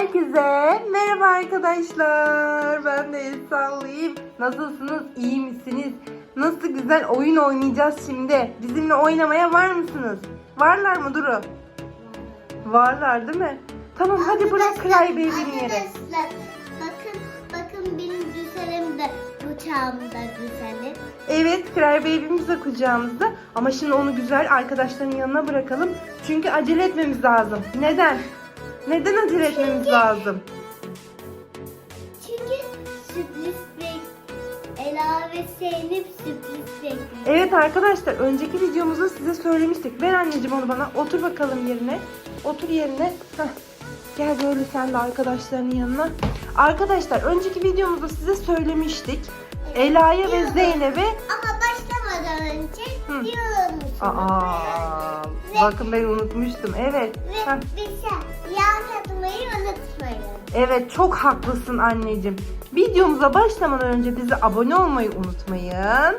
Herkese merhaba arkadaşlar. Ben de el sallayayım. Nasılsınız? İyi misiniz? Nasıl güzel oyun oynayacağız şimdi. Bizimle oynamaya var mısınız? Varlar mı Duru? Varlar değil mi? Tamam hadi bırak Arkadaşlar, Cry Baby'nin yere. Arkadaşlar bakın bakın benim güzelim de bıçağımda güzelim. Evet Cry Baby'miz de kucağımızda. Ama şimdi onu güzel arkadaşların yanına bırakalım. Çünkü acele etmemiz lazım. Neden? Neden acele etmemiz lazım? Çünkü sürpriz bek Ela ve Zeynep sürpriz bekliyor. Evet arkadaşlar önceki videomuzda size söylemiştik. Ver anneciğim onu bana. Otur bakalım yerine. Otur yerine. Heh. Gel böyle sen de arkadaşlarının yanına. Arkadaşlar önceki videomuzda size söylemiştik. Ela'ya ve Zeynep'e Ama başlamadan önce Hı. diyorum. Aa, bakın ben unutmuştum. Evet. Ve Heh. bize katmayı unutmayın. Evet çok haklısın anneciğim. Videomuza başlamadan önce bize abone olmayı unutmayın.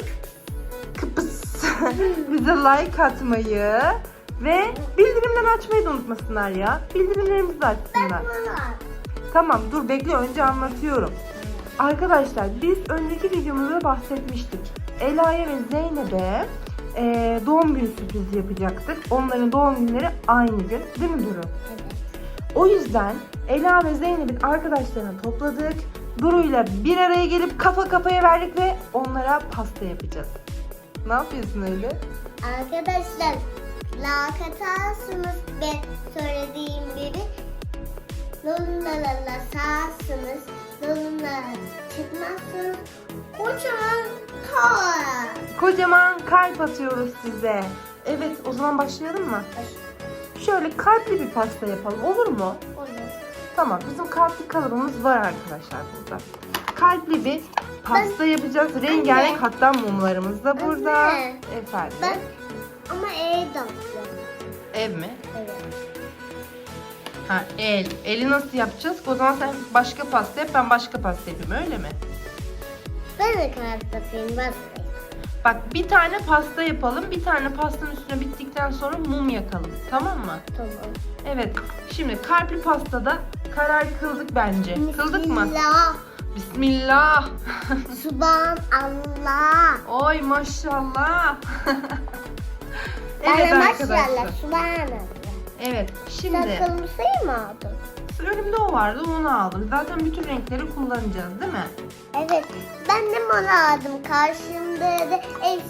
Kıpıs. bize like atmayı ve bildirimleri açmayı da unutmasınlar ya. Bildirimlerimizi de açsınlar. Tamam dur bekle önce anlatıyorum. Arkadaşlar biz önceki videomuzda bahsetmiştik. Ela'ya ve Zeynep'e eee, doğum günü sürprizi yapacaktık. Onların doğum günleri aynı gün. Değil mi Duru? Evet. O yüzden Ela ve Zeynep'in arkadaşlarını topladık. Duru'yla bir araya gelip kafa kafaya verdik ve onlara pasta yapacağız. Ne yapıyorsun öyle? Arkadaşlar like atarsınız ve söylediğim gibi Lolundalarla sağsınız. Lolundalarla çıkmazsınız. Kocaman kar. Kocaman kalp atıyoruz size. Evet o zaman başlayalım mı? Şöyle kalpli bir pasta yapalım olur mu? Olur. Tamam bizim kalpli kalıbımız var arkadaşlar burada. Kalpli bir pasta yapacağız. Rengarenk hatta mumlarımız da burada. Anne. Efendim. Ben ama ev dağıtıyorum. Ev mi? Evet. Ha el. Eli nasıl yapacağız? O zaman sen başka pasta yap ben başka pasta yapayım öyle mi? Ben de kart yapayım. Vazgeç. Bak bir tane pasta yapalım. Bir tane pastanın üstüne bittikten sonra mum yakalım. Tamam mı? Tamam. Evet. Şimdi kalpli pastada karar kıldık bence. Kıldık mı? Bismillah. Bismillah. Subhanallah. Oy maşallah. Evet maşallah. arkadaşlar. Subhanallah. Evet. Şimdi kırmızıyı mı aldın? Önümde o vardı onu aldım. Zaten bütün renkleri kullanacağız değil mi? Evet. Ben de mola aldım. Karşımda da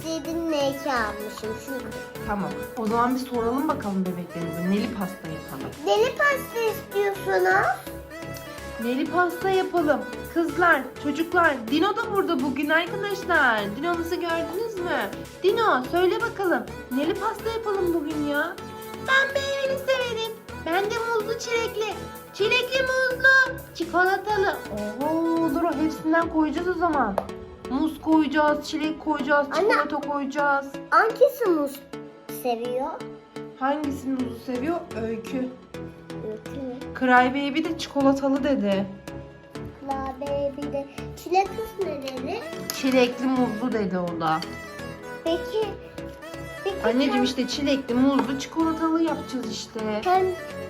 sevdiğim neki almışım. Çünkü. Tamam. O zaman bir soralım bakalım bebeklerimize. Neli pasta yapalım. Deli pasta istiyorsunuz. Neli pasta yapalım. Kızlar, çocuklar, Dino da burada bugün arkadaşlar. Dino'muzu gördünüz mü? Dino söyle bakalım. Neli pasta yapalım bugün ya? Ben meyveli severim. Ben de muzlu çilekli. Çilekli muzlu. Çikolatalı. Oo, dur o hepsinden koyacağız o zaman. Muz koyacağız, çilek koyacağız, Anne. çikolata koyacağız. Hangisi muz seviyor? Hangisini muzu seviyor? Öykü. Öykü mü? Cry Baby de çikolatalı dedi. La baby de. Çilek kız ne dedi? Çilekli muzlu dedi o da. Peki. Peki Anneciğim işte çilekli, muzlu, çikolatalı yapacağız işte. pem,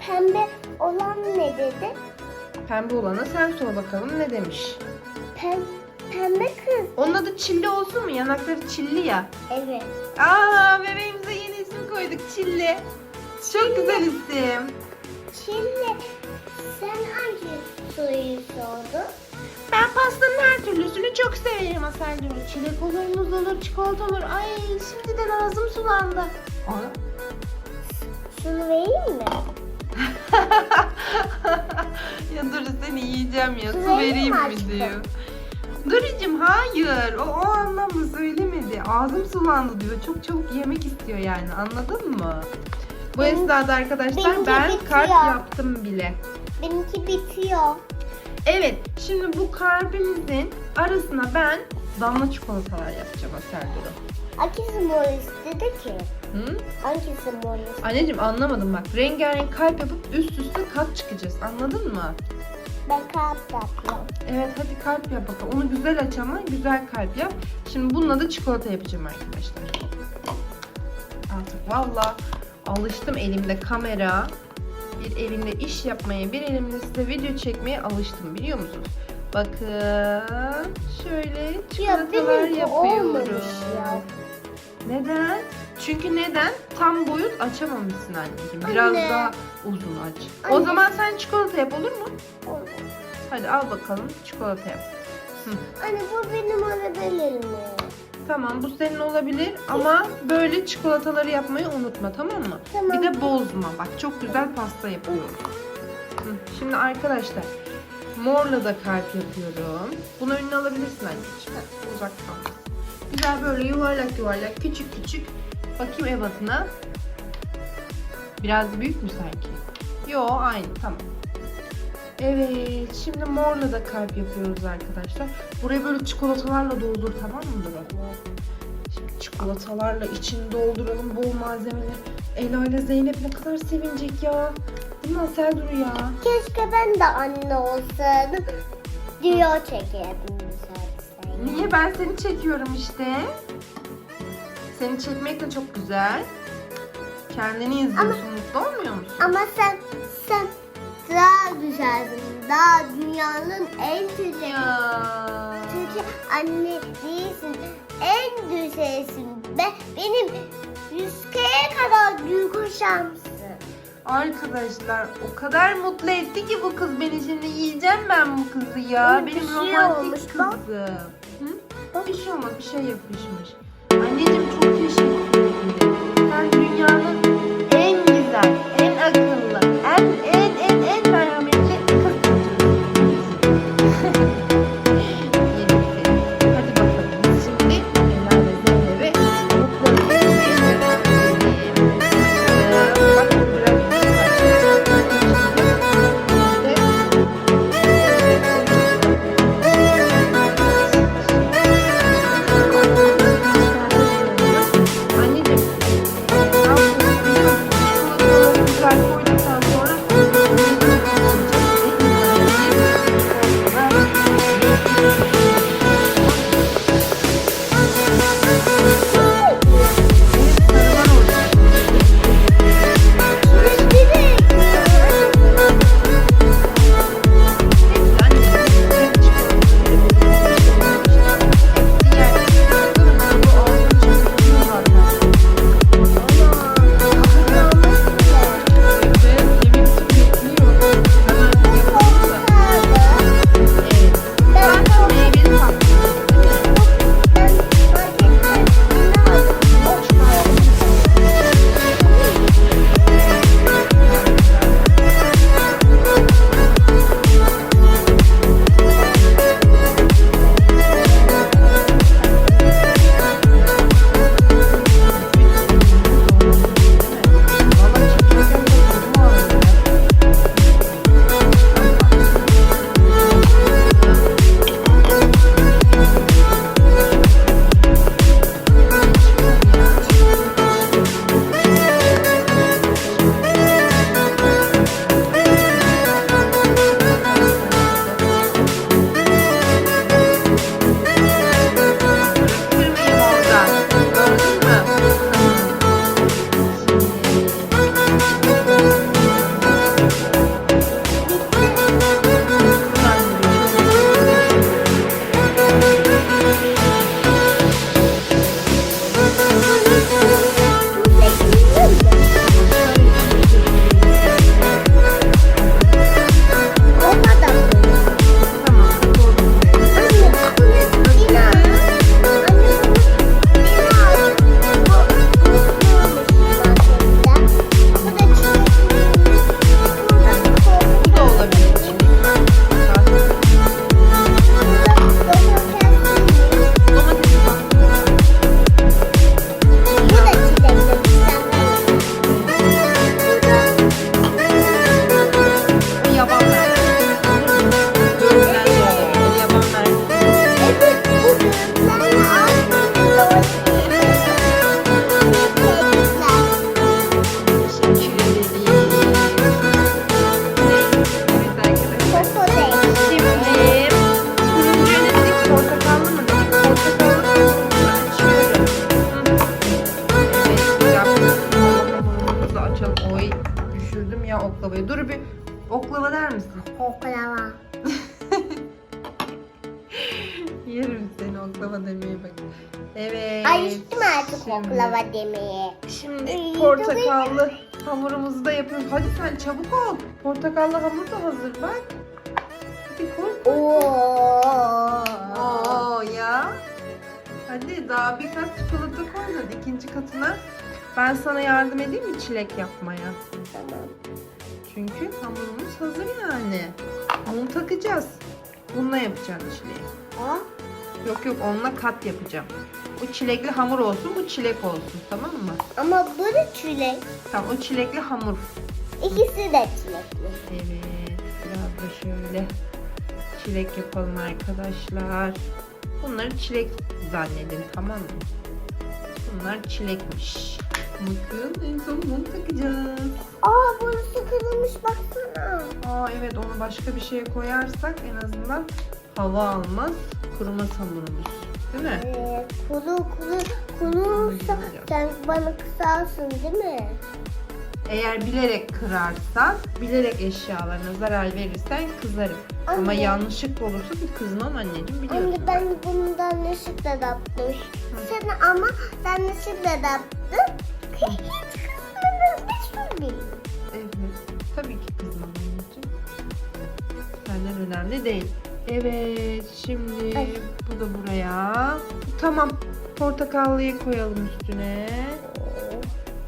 pembe olan ne dedi? Pembe olana sen sor bakalım ne demiş. Pem, pembe kız. Onun adı çilli olsun mu? Yanakları çilli ya. Evet. Aa bebeğimize yeni isim koyduk çilli. Çok güzel isim. Şimdi sen hangi soruyu sordun? Ben pastanın her türlüsünü çok severim Aselcığım. Çilek olur, muz olur, çikolata olur. Ay şimdiden ağzım sulandı. Aa, Şunu vereyim mi? ya dur seni yiyeceğim ya. Su Vereyim mi aşkım? diyor. Durucum hayır. O, o anlamda söylemedi. Ağzım sulandı diyor. Çok çabuk yemek istiyor yani. Anladın mı? Bu Benim- esnada arkadaşlar benimki ben bitiyor. kalp yaptım bile. Benimki bitiyor. Evet. Şimdi bu kalbimizin arasına ben damla çikolatalar yapacağım Asel Duru. Hangisi mor istedi ki? Hı? Hangisi mor istedi? Anneciğim anlamadım bak. Rengarenk kalp yapıp üst üste kat çıkacağız. Anladın mı? Ben kalp yapıyorum. Evet hadi kalp yap bakalım. Onu güzel aç ama güzel kalp yap. Şimdi bununla da çikolata yapacağım arkadaşlar. Artık valla alıştım elimde kamera. bir elimle iş yapmaya, bir elimle size video çekmeye alıştım biliyor musunuz? Bakın şöyle çikolatalar benimki yapıyorum. ya. Neden? Çünkü neden? Tam boyut açamamışsın anneciğim. Biraz Anne. daha uzun aç. O Anne. zaman sen çikolata yap olur mu? Olmaz. Hadi al bakalım çikolata yap. Anne bu benim olabilir mi? Tamam bu senin olabilir ama böyle çikolataları yapmayı unutma tamam mı? Tamam. Bir de bozma. Bak çok güzel pasta yapıyoruz. Hı, Şimdi arkadaşlar morla da kalp yapıyorum. Bunu önüne alabilirsin anneciğim. Uzak kal. Güzel böyle yuvarlak yuvarlak küçük küçük. Bakayım ebatına. Biraz büyük mü sanki? Yo aynı tamam. Evet şimdi morla da kalp yapıyoruz arkadaşlar. Buraya böyle çikolatalarla doldur tamam mı? Şimdi çikolatalarla içini dolduralım bol malzemeleri. Ela ile Zeynep ne kadar sevinecek ya. Değil mi Asel Duru ya? Keşke ben de anne olsaydım. Diyor çekerdim. Niye ben seni çekiyorum işte. Seni çekmek de çok güzel. Kendini izliyorsun mutlu olmuyor musun? Ama sen sen daha güzelsin. Daha dünyanın en. Ya. Çünkü anne değilsin. En güzelsin. Be, benim yüzkeye kadar duyguşamsın. Arkadaşlar o kadar mutlu etti ki bu kız beni şimdi yiyeceğim ben bu kızı ya. Ama bir Benim şey romantik olmuş bak. kızım. Hı? Bir şey olmaz bir şey yapışmış. Anneciğim çok teşekkür ederim. Sen dünyanın oklava. Yerim seni oklava demeye bak. Evet. Alıştım artık şimdi- oklava demeye. Şimdi portakallı hamurumuzu da yapıyoruz. Hadi sen çabuk ol. Portakallı hamur da hazır bak. Hadi koy koy. Oo. Oo ya. Hadi daha bir kat çikolata koy hadi ikinci katına. Ben sana yardım edeyim mi çilek yapmaya? Tamam. Çünkü hamurumuz hazır yani. Mum takacağız. Bununla yapacağım çileği. Ha? Yok yok onunla kat yapacağım. Bu çilekli hamur olsun, bu çilek olsun tamam mı? Ama bu da çilek. Tamam o çilekli hamur. İkisi de çilekli. Evet biraz da şöyle çilek yapalım arkadaşlar. Bunları çilek zannedin tamam mı? Bunlar çilekmiş. Bakın en son mum takacağız. Aa burası kırılmış baksana. Aa evet onu başka bir şeye koyarsak en azından hava almaz, kurumaz hamurumuz. Değil mi? Evet, kuru kuru kurursa sen bana kısarsın değil mi? Eğer bilerek kırarsan, bilerek eşyalarına zarar verirsen kızarım. Ama Anne. yanlışlıkla olursa bir kızmam anneciğim biliyorsun. Anne ben bundan yanlışlıkla yaptım. Sen ama yanlışlıkla yaptın. Değil. Evet. Tabii ki kızmam anneciğim. Senden önemli değil. Evet. Şimdi Ay. bu da buraya. Tamam. Portakallıyı koyalım üstüne.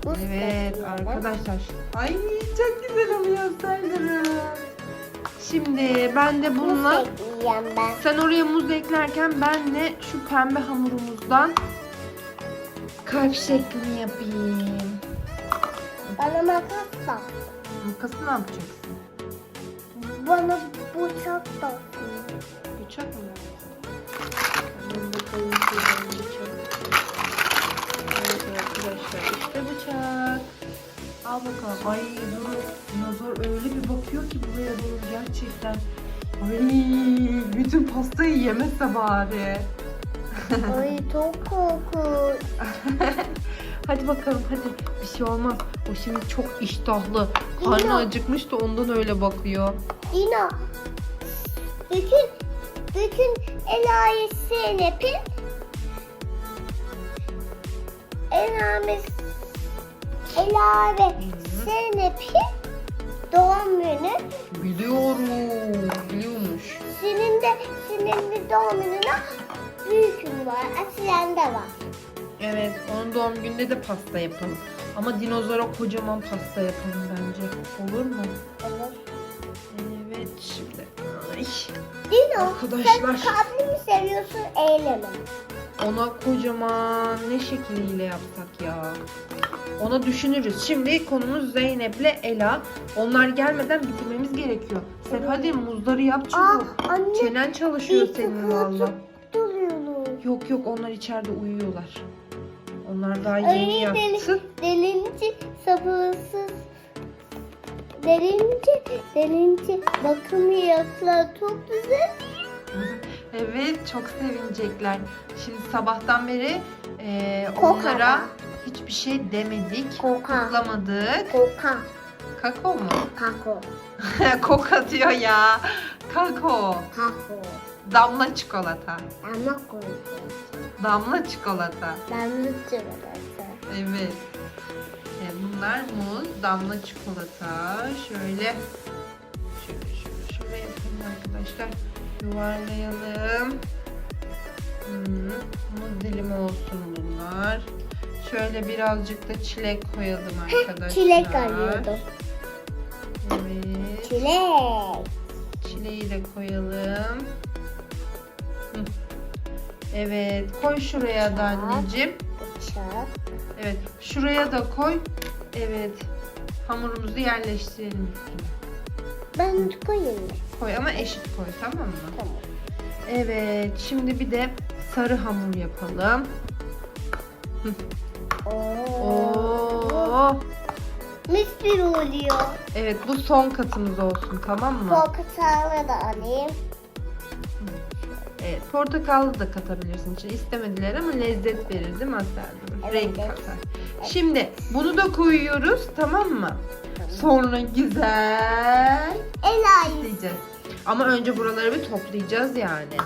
Buz Evet koyuyorum. arkadaşlar. Ay çok güzel oluyor saylarım. Şimdi ben de bununla ben. sen oraya muz eklerken ben de şu pembe hamurumuzdan kalp şeklini yapayım. Bana makas da. Makası ne yapacaksın? Bana bıçak da. Bıçak mı? Hemen bakalım şuradan bıçak. Evet arkadaşlar işte bıçak. Al bakalım. Ay Duru dinozor öyle bir bakıyor ki buraya doğru gerçekten. Ay bütün pastayı yemese bari. Ay çok korkunç. hadi bakalım hadi bir şey olmaz. O şimdi çok iştahlı. Karnı Dino. acıkmış da ondan öyle bakıyor. Dino. Bütün bütün Ela'yı Zeynep'in Ela'mız Ela ve Zeynep'in doğum günü. Biliyorum. Biliyormuş. Senin de senin de doğum gününe büyükün var. Asiyen de var. Evet, onun doğum gününde de pasta yapalım. Ama dinozora kocaman pasta yapalım bence. Olur mu? Olur. Evet, şimdi. Ay, Dino Arkadaşlar. sen kalbini mi seviyorsun eylemi? ona kocaman ne şekliyle yapsak ya? Ona düşünürüz. Şimdi konumuz Zeynep'le Ela. Onlar gelmeden bitirmemiz gerekiyor. Sen hadi muzları yap Aa çabuk. anne Çenen çalışıyor senin valla. Yok yok onlar içeride uyuyorlar. Onlar daha yeni Ay yattı. delinci sabırsız. Delinci, delinci bakımı yaptılar çok güzel. Evet çok sevinecekler. Şimdi sabahtan beri e, Koka onlara hiçbir şey demedik. Koka. Kutlamadık. Koka, Kakao mu? kako, Koka diyor ya. Kakao. kako. Damla çikolata. Ama koyacağım. Damla çikolata. Damla çikolata. Evet. E, bunlar muz, damla çikolata. Şöyle şöyle şöyle şöyle yapalım arkadaşlar. Yuvarlayalım. Hmm, muz dilimi olsun bunlar. Şöyle birazcık da çilek koyalım arkadaşlar. Çilek arıyordum. Evet. Çilek. Çileği de koyalım. Evet, koy şuraya da anneciğim. Bıçak. Evet, şuraya da koy. Evet. Hamurumuzu yerleştirelim. Ben koyayım? Koy ama eşit koy tamam mı? Tamam. Evet, şimdi bir de sarı hamur yapalım. Oo. Oo. Mis bir oluyor. Evet, bu son katımız olsun tamam mı? Portakalı da alayım. Evet, portakallı da katabilirsin içine. İstemediler ama lezzet verir değil mi Asel? Evet, Renk katar. Şimdi bunu da koyuyoruz tamam mı? Sonra güzel Ela'yı diyeceğiz. Ama önce buraları bir toplayacağız yani.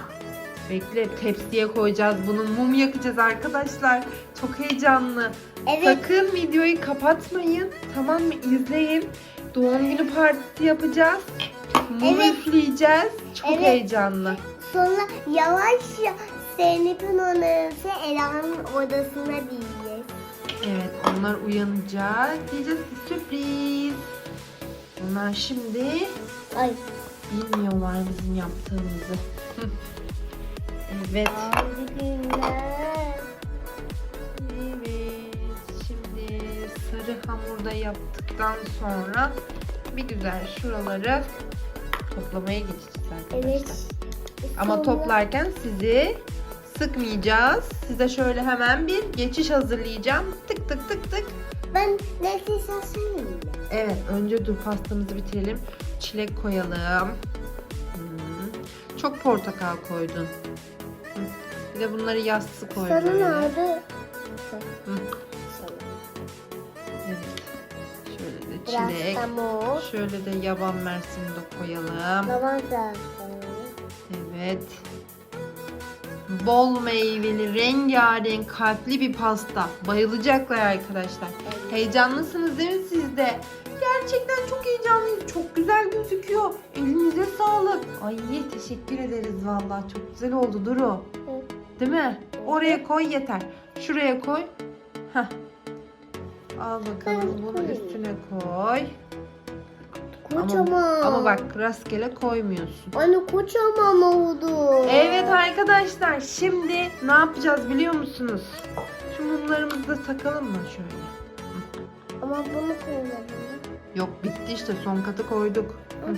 Bekle tepsiye koyacağız bunu. Mum yakacağız arkadaşlar. Çok heyecanlı. Evet. Sakın videoyu kapatmayın. Tamam mı? İzleyin. Doğum günü partisi yapacağız. Mum Evet. üfleyeceğiz. Çok Evet. heyecanlı. Sonra yavaş ya Zeynep'in odası Ela'nın odasına diyeceğiz. Evet onlar uyanacak. Diyeceğiz ki sürpriz. Onlar şimdi Ay. bilmiyorlar bizim yaptığımızı. Hı. evet. Evet. Şimdi sarı hamurda yaptıktan sonra bir güzel şuraları toplamaya geçeceğiz arkadaşlar. Evet. Ama toplarken sizi sıkmayacağız. Size şöyle hemen bir geçiş hazırlayacağım. Tık tık tık tık. Ben ne diysen söyleyeyim mi? Evet önce dur pastamızı bitirelim. Çilek koyalım. Hmm. Çok portakal koydun. Hı. Bir de bunları yassı koy. Sana böyle. nerede? Hı. Evet. Şöyle de Biraz çilek. da mor. Şöyle de yaban mersini de koyalım. Lavanta. Evet. Bol meyveli, rengarenk, kalpli bir pasta. Bayılacaklar arkadaşlar. Heyecanlısınız değil mi siz de? Gerçekten çok heyecanlıyız. Çok güzel gözüküyor. Elinize sağlık. Ay teşekkür ederiz vallahi. Çok güzel oldu Duru. Değil mi? Oraya koy yeter. Şuraya koy. Heh. Al bakalım bunu üstüne koy. Kocaman. Ama bak rastgele koymuyorsun. Anne kocaman oldu. Evet arkadaşlar şimdi ne yapacağız biliyor musunuz? Şu mumlarımızı da takalım mı şöyle? Ama bunu koymadım. Yok bitti işte son katı koyduk. Hı.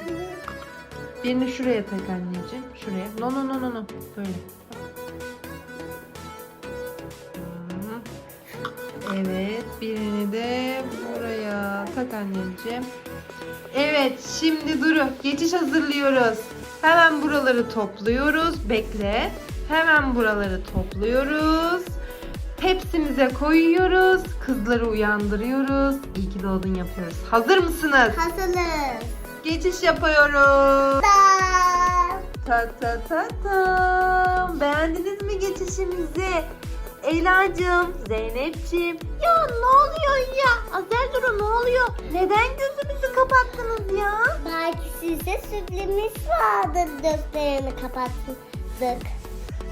Birini şuraya tak anneciğim. Şuraya. No no no no no. Böyle. Evet birini de buraya tak anneciğim. Evet şimdi Duru geçiş hazırlıyoruz. Hemen buraları topluyoruz. Bekle. Hemen buraları topluyoruz. Tepsimize koyuyoruz. Kızları uyandırıyoruz. İyi ki doğdun yapıyoruz. Hazır mısınız? Hazırız. Geçiş yapıyoruz. Da. Ta ta ta ta. Beğendiniz mi geçişimizi? Ela'cığım, Zeynep'ciğim. Ya ne oluyor ya? Azer Duru ne oluyor? Neden gözünüzü kapattınız ya? Belki size sürpriz vardır gözlerini kapattık.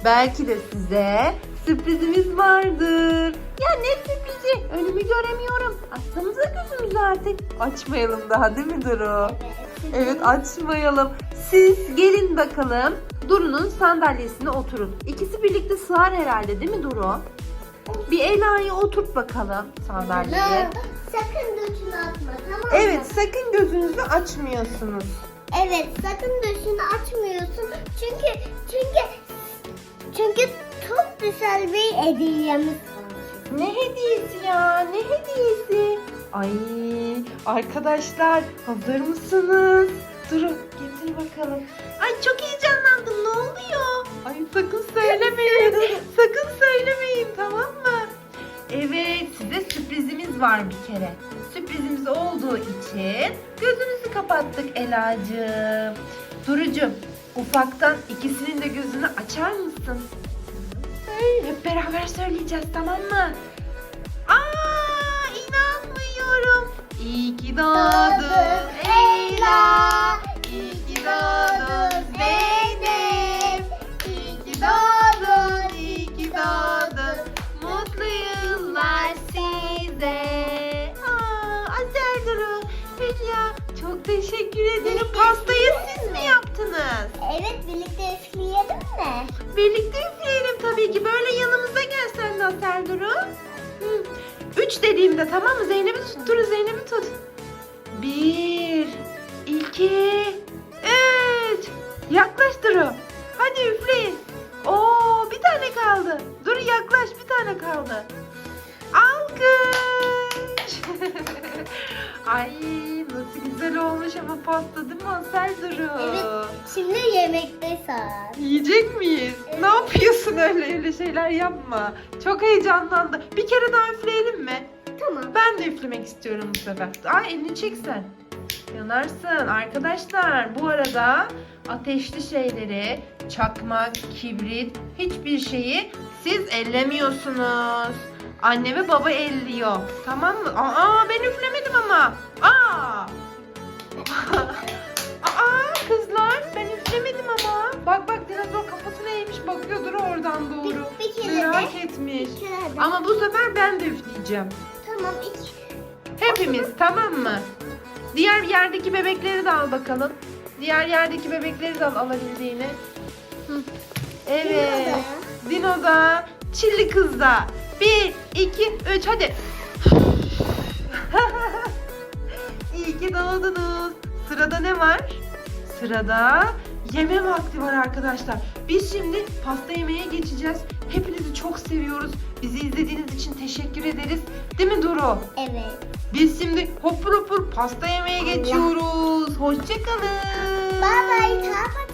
Belki de size sürprizimiz vardır. Ya ne sürprizi? Önümü göremiyorum. Açsanıza gözümüzü artık. Açmayalım daha değil mi Duru? Evet açmayalım. Siz gelin bakalım. Duru'nun sandalyesine oturun. İkisi birlikte sığar herhalde değil mi Duru? Bir Ela'yı oturt bakalım sandalyeye. Sakın döşünü atma tamam mı? Evet sakın gözünüzü açmıyorsunuz. Evet sakın döşünü açmıyorsun. Çünkü çünkü çünkü çok güzel bir hediyemiz var. Ne hediyesi ya? Ne hediyesi? Ay arkadaşlar hazır mısınız? Durun getir bakalım. Ay çok? Ay sakın söylemeyin. sakın söylemeyin tamam mı? Evet size sürprizimiz var bir kere. Sürprizimiz olduğu için gözünüzü kapattık Ela'cığım. Duru'cum ufaktan ikisinin de gözünü açar mısın? Hep beraber söyleyeceğiz tamam mı? Aa inanmıyorum. İyi ki doğdun Leyla. İyi ki doğdun Zeynep. Dediğimde tamam mı? Zeynep'i tut. Duru Zeynep'i tut. Bir, iki, güzel olmuş ama pasta değil mi Duru? Evet. Şimdi yemekte saat. Yiyecek miyiz? Ne yapıyorsun öyle öyle şeyler yapma. Çok heyecanlandı. Bir kere daha üfleyelim mi? Tamam. Ben de üflemek istiyorum bu sefer. Ay elini çek sen. Yanarsın. Arkadaşlar bu arada ateşli şeyleri, çakmak, kibrit, hiçbir şeyi siz ellemiyorsunuz. Anne ve baba elliyor. Tamam mı? Aa ben üflemedim ama. Aa! Aa kızlar ben üflemedim ama. Bak bak dinozor kafasını eğmiş bakıyordur oradan doğru. Bir- bir kere Merak de. etmiş. Bir kere de. Ama bu sefer ben de üfleyeceğim. Tamam iki. Hepimiz tamam mı? Diğer yerdeki bebekleri de al bakalım. Diğer yerdeki bebekleri de al alabildiğini. Hı. Evet. Dino'da, Çilli kızda. Bir, iki, üç hadi. İyi ki doğdunuz. Sırada ne var? Sırada yeme vakti var arkadaşlar. Biz şimdi pasta yemeye geçeceğiz. Hepinizi çok seviyoruz. Bizi izlediğiniz için teşekkür ederiz. Değil mi Duru? Evet. Biz şimdi hopur hopur pasta yemeye geçiyoruz. Hoşçakalın. Bye bye.